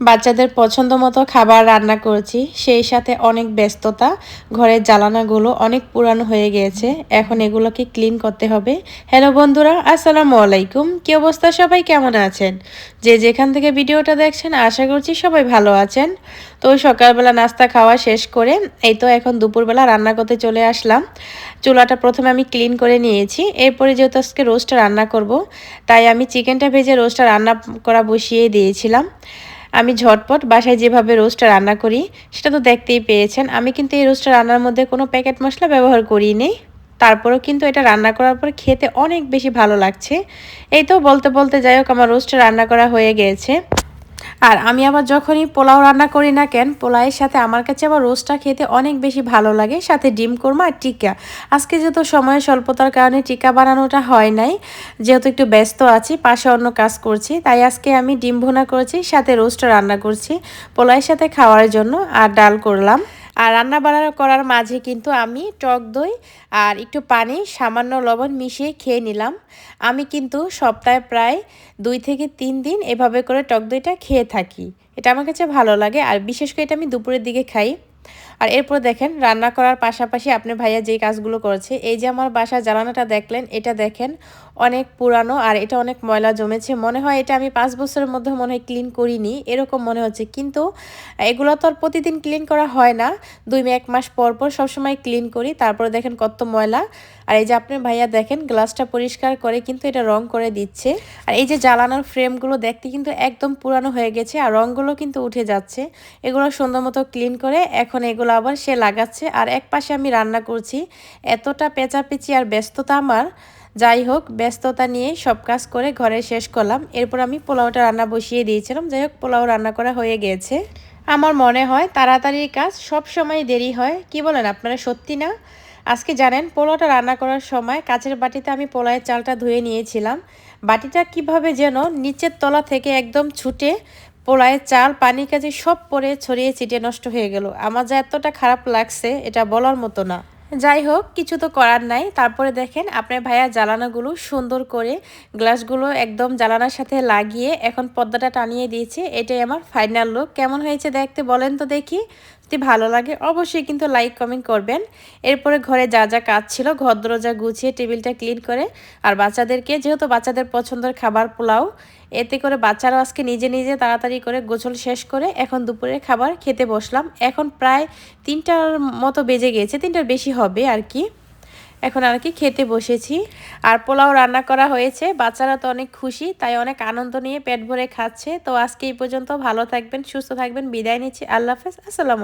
বাচ্চাদের পছন্দ মতো খাবার রান্না করেছি। সেই সাথে অনেক ব্যস্ততা, ঘরের জ্বালানাগুলো অনেক পুরানো হয়ে গিয়েছে। এখন এগুলোকে ক্লিন করতে হবে। হ্যালো বন্ধুরা, আসসালামু আলাইকুম। কি অবস্থা সবাই? কেমন আছেন? যে যেখান থেকে ভিডিওটা দেখছেন, আশা করছি সবাই ভালো আছেন। তো সকালবেলা নাস্তা খাওয়া শেষ করে এই তো এখন দুপুরবেলা রান্না করতে চলে আসলাম। চুলাটা প্রথমে আমি ক্লিন করে নিয়েছি। এরপরে যেহেতু আজকে রোস্টটা রান্না করব, তাই আমি চিকেনটা ভেজে রোস্টটা রান্না করা বসিয়ে দিয়েছিলাম। আমি ঝটপট বাসায় যেভাবে রোস্টটা রান্না করি, সেটা তো দেখতেই পেয়েছেন। আমি কিন্তু এই রোস্টটা রান্নার মধ্যে কোনো প্যাকেট মশলা ব্যবহার করিনি। তারপরেও কিন্তু এটা রান্না করার পর খেতে অনেক বেশি ভালো লাগছে। এই তো বলতে বলতে যাই হোক, আমার রোস্টটা রান্না করা হয়ে গিয়েছে আর আমি আবার যখনই পোলাও রান্না করি না কেন, পোলাওয়ের সাথে আমার কাছে আবার রোস্টটা খেতে অনেক বেশি ভালো লাগে, সাথে ডিম কোরমা আর টিকা। আজকে যেহেতু সময় স্বল্পতার কারণে টিকা বানানোটা হয় নাই, যেহেতু একটু ব্যস্ত আছি, পাশে অন্য কাজ করছি, তাই আজকে আমি ডিম ভুনা করেছি, সাথে রোস্টটা রান্না করছি, পোলাওয়ের সাথে খাওয়ার জন্য, আর ডাল করলাম। আর রান্না বান্না করার মাঝে কিন্তু আমি টক দই আর একটু পানি, সামান্য লবণ মিশিয়ে খেয়ে নিলাম। আমি কিন্তু সপ্তাহে প্রায় দুই থেকে তিন দিন এভাবে করে টক দইটা খেয়ে থাকি। এটা আমার কাছে ভালো লাগে আর বিশেষ করে এটা আমি দুপুরের দিকে খাই। আর এরপর দেখেন, রান্না করার পাশাপাশি আপনি ভাইয়া যেই কাজগুলো করেছে, এই যে আমার বাসা জ্বালানাটা দেখলেন, এটা দেখেন অনেক পুরানো আর এটা অনেক ময়লা জমেছে। মনে হয় এটা আমি পাঁচ বছরের মধ্যে মনে হয় ক্লিন করিনি, এরকম মনে হচ্ছে। কিন্তু এগুলো তো আর প্রতিদিন ক্লিন করা হয় না। দুই এক মাস পর পর সবসময় ক্লিন করি, তারপরে দেখেন কত ময়লা। আর এই যে আপনি ভাইয়া দেখেন গ্লাসটা পরিষ্কার করে কিন্তু এটা রং করে দিচ্ছে। আর এই যে জ্বালানোর ফ্রেমগুলো দেখতে কিন্তু একদম পুরানো হয়ে গেছে, আর রঙগুলো কিন্তু উঠে যাচ্ছে। এগুলো সুন্দর মতো ক্লিন করে এখন এগুলো আবার সে লাগাচ্ছে। আর এক পাশে আমি রান্না করছি। এতটা পেঁচাপেচি আর ব্যস্ততা আমার। যাই হোক, ব্যস্ততা নিয়ে সব কাজ করে ঘরে শেষ করলাম। এরপর আমি পোলাওটা রান্না বসিয়ে দিয়েছিলাম। যাই হোক, পোলাও রান্না করা হয়ে গেছে। আমার মনে হয় তাড়াতাড়ির কাজ সব সময় দেরি হয়। কি বলেন, আপনারা সত্যি না? আজকে জানেন, পোলাওটা রান্না করার সময় কাচের বাটিতে আমি পোলাওয়ের চালটা ধুয়ে নিয়েছিলাম। বাটিটা কীভাবে যেন নিচের তলা থেকে একদম ছুটে পোলায়ের চাল, পানি, কাজে সব পরে ছড়িয়ে ছিটিয়ে নষ্ট হয়ে গেল। আমার যা এতটা খারাপ লাগছে, এটা বলার মতো না। যাই হোক, কিছু তো করার নাই। তারপরে দেখেন, আপনার ভাইয়া জ্বালানাগুলো সুন্দর করে গ্লাসগুলো একদম জ্বালানার সাথে লাগিয়ে এখন পর্দাটা টানিয়ে দিয়েছে। এটাই আমার ফাইনাল লুক কেমন হয়েছে দেখতে বলেন তো দেখি। যদি ভালো লাগে, অবশ্যই কিন্তু লাইক কমেন্ট করবেন। এরপরে ঘরে যা যা কাজ ছিল ঘর দরজা গুছিয়ে টেবিলটা ক্লিন করে, আর বাচ্চাদেরকে, যেহেতু বাচ্চাদের পছন্দের খাবার পোলাও, এতে করে বাচ্চারাও আজকে নিজে নিজে তাড়াতাড়ি করে গোছল শেষ করে এখন দুপুরের খাবার খেতে বসলাম। এখন প্রায় তিনটার মতো বেজে গিয়েছে তিনটার বেশি হবে আর কি। এখন আর কি খেতে বসেছি। আর পোলাও রান্না করা হয়েছে, বাচ্চারা তো অনেক খুশি, তাই অনেক আনন্দ নিয়ে পেট ভরে খাচ্ছে। তো আজকে এই পর্যন্ত ভালো থাকবেন, সুস্থ থাকবেন, বিদায় নিচ্ছি, আল্লাহ হাফেজ, আসসালাম